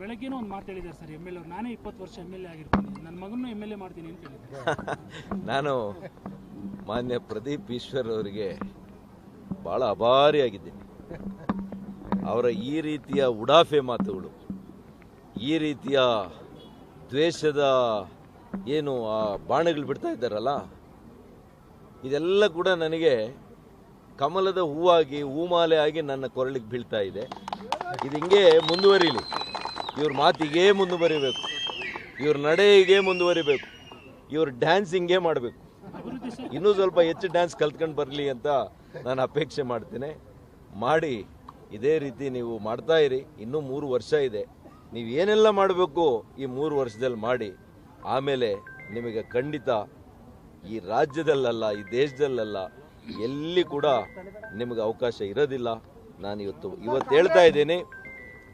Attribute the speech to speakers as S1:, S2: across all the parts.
S1: ಬೆಳಗ್ಗೆನೂ ಒಂದು ಮಾತು sir M L ಅವ್ರು. ನಾನೇ ಇಪ್ಪತ್ತು ವರ್ಷ ಎಂ ಎಲ್ ಎ ಆಗಿರ್ತೀನಿ. ನನ್ನ ಮಗನೂ ಎಂ ಎಲ್ ಎ ಮಾಡ್ತೀನಿ ಅಂತ ಹೇಳಿದ್ದಾರೆ.
S2: ನಾನು ಮಾನ್ಯ ಪ್ರದೀಪ್ ಈಶ್ವರ್ ಅವರಿಗೆ ಭಾಳ ಅಭಾರಿಯಾಗಿದ್ದೀನಿ. ಅವರ ಈ ರೀತಿಯ ಉಡಾಫೆ ಮಾತುಗಳು, ಈ ರೀತಿಯ ದ್ವೇಷದ ಏನು ಆ ಬಾಣಗಳು ಬಿಡ್ತಾ ಇದ್ದಾರಲ್ಲ, ಇದೆಲ್ಲ ಕೂಡ ನನಗೆ ಕಮಲದ ಹೂವಾಗಿ ಹೂಮಾಲೆ ಆಗಿ ನನ್ನ ಕೊರಳಿಗೆ ಬೀಳ್ತಾ ಇದೆ. ಇದು ಹಿಂಗೆ ಮುಂದುವರಿಲಿ. ಇವ್ರ ಮಾತಿಗೆ ಮುಂದುವರಿಬೇಕು. ಇವ್ರ ನಡೆ ಹೀಗೆ ಮುಂದುವರಿಬೇಕು. ಇವ್ರ ಡ್ಯಾನ್ಸ್ ಹಿಂಗೆ ಮಾಡಬೇಕು. ಇನ್ನೂ ಸ್ವಲ್ಪ ಹೆಚ್ಚು ಡ್ಯಾನ್ಸ್ ಕಲ್ತ್ಕೊಂಡು ಬರಲಿ ಅಂತ ನಾನು ಅಪೇಕ್ಷೆ ಮಾಡ್ತೇನೆ. ಮಾಡಿ, ಇದೇ ರೀತಿ ನೀವು ಮಾಡ್ತಾ ಇರಿ. ಇನ್ನೂ ಮೂರು ವರ್ಷ ಇದೆ. ನೀವು ಏನೆಲ್ಲ ಮಾಡಬೇಕು ಈ ಮೂರು ವರ್ಷದಲ್ಲಿ ಮಾಡಿ. ಆಮೇಲೆ ನಿಮಗೆ ಖಂಡಿತ ಈ ರಾಜ್ಯದಲ್ಲಲ್ಲ, ಈ ದೇಶದಲ್ಲಲ್ಲ ಎಲ್ಲಿ ಕೂಡ ನಿಮಗೆ ಅವಕಾಶ ಇರೋದಿಲ್ಲ. ನಾನು ಇವತ್ತು ಇವತ್ತು ಹೇಳ್ತಾ ಇದ್ದೀನಿ.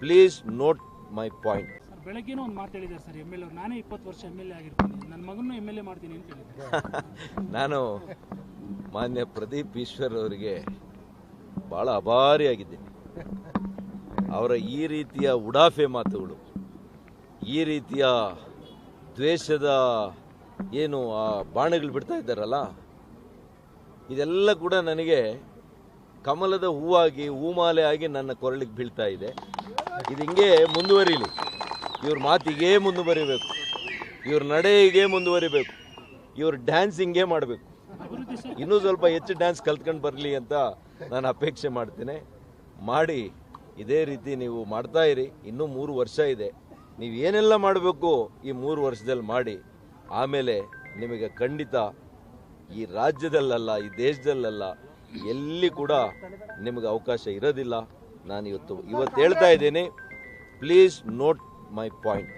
S2: ಪ್ಲೀಸ್ ನೋಟ್ ಮೈ ಪಾಯಿಂಟ್
S1: ಬೆಳಗ್ಗೆನೂ ಒಂದು ಮಾತು ಹೇಳಿದ್ದಾರೆ ಸರ್ ಎಂ ಎಲ್ ಅವ್ರು. ನಾನೇ ಇಪ್ಪತ್ತು ವರ್ಷ ಎಂ ಎಲ್ ಎ ಆಗಿರ್ತೀನಿ. ನನ್ನ ಮಗನೂ ಎಂ ಎಲ್ ಎ ಮಾಡ್ತೀನಿ ಅಂತ ಹೇಳಿದ್ದಾರೆ.
S2: ನಾನು ಮಾನ್ಯ ಪ್ರದೀಪ್ ಈಶ್ವರ್ ಅವರಿಗೆ ಭಾಳ ಅಭಾರಿಯಾಗಿದ್ದೀನಿ. ಅವರ ಈ ರೀತಿಯ ಉಡಾಫೆ ಮಾತುಗಳು ಈ ರೀತಿಯ ದ್ವೇಷದ ಏನು ಆ ಬಾಣಗಳು ಬಿಡ್ತಾ ಇದ್ದಾರಲ್ಲ ಇದೆಲ್ಲ ಕೂಡ ನನಗೆ ಕಮಲದ ಹೂವಾಗಿ ಹೂಮಾಲೆ ಆಗಿ ನನ್ನ ಕೊರಳಿಗೆ ಬೀಳ್ತಾ ಇದೆ. ಇದು ಹಿಂಗೆ ಮುಂದುವರಿಲಿ. ಇವ್ರ ಮಾತಿಗೆ ಮುಂದುವರಿಬೇಕು. ಇವ್ರ ನಡೆ ಹೀಗೆ ಮುಂದುವರಿಬೇಕು. ಇವ್ರ ಡ್ಯಾನ್ಸ್ ಹಿಂಗೆ ಮಾಡಬೇಕು. ಇನ್ನೂ ಸ್ವಲ್ಪ ಹೆಚ್ಚು ಡ್ಯಾನ್ಸ್ ಕಲ್ತ್ಕೊಂಡು ಬರಲಿ ಅಂತ ನಾನು ಅಪೇಕ್ಷೆ ಮಾಡ್ತೇನೆ. ಮಾಡಿ, ಇದೇ ರೀತಿ ನೀವು ಮಾಡ್ತಾ ಇರಿ. ಇನ್ನೂ ಮೂರು ವರ್ಷ ಇದೆ. ನೀವು ಏನೆಲ್ಲ ಮಾಡಬೇಕು ಈ ಮೂರು ವರ್ಷದಲ್ಲಿ ಮಾಡಿ. ಆಮೇಲೆ ನಿಮಗೆ ಖಂಡಿತ ಈ ರಾಜ್ಯದಲ್ಲಲ್ಲ, ಈ ದೇಶದಲ್ಲಲ್ಲ, ಎಲ್ಲಿ ಕೂಡ ನಿಮಗೆ ಅವಕಾಶ ಇರೋದಿಲ್ಲ. ನಾನು ಇವತ್ತು ಇವತ್ತು ಹೇಳ್ತಾ ಇದ್ದೀನಿ. Please note my point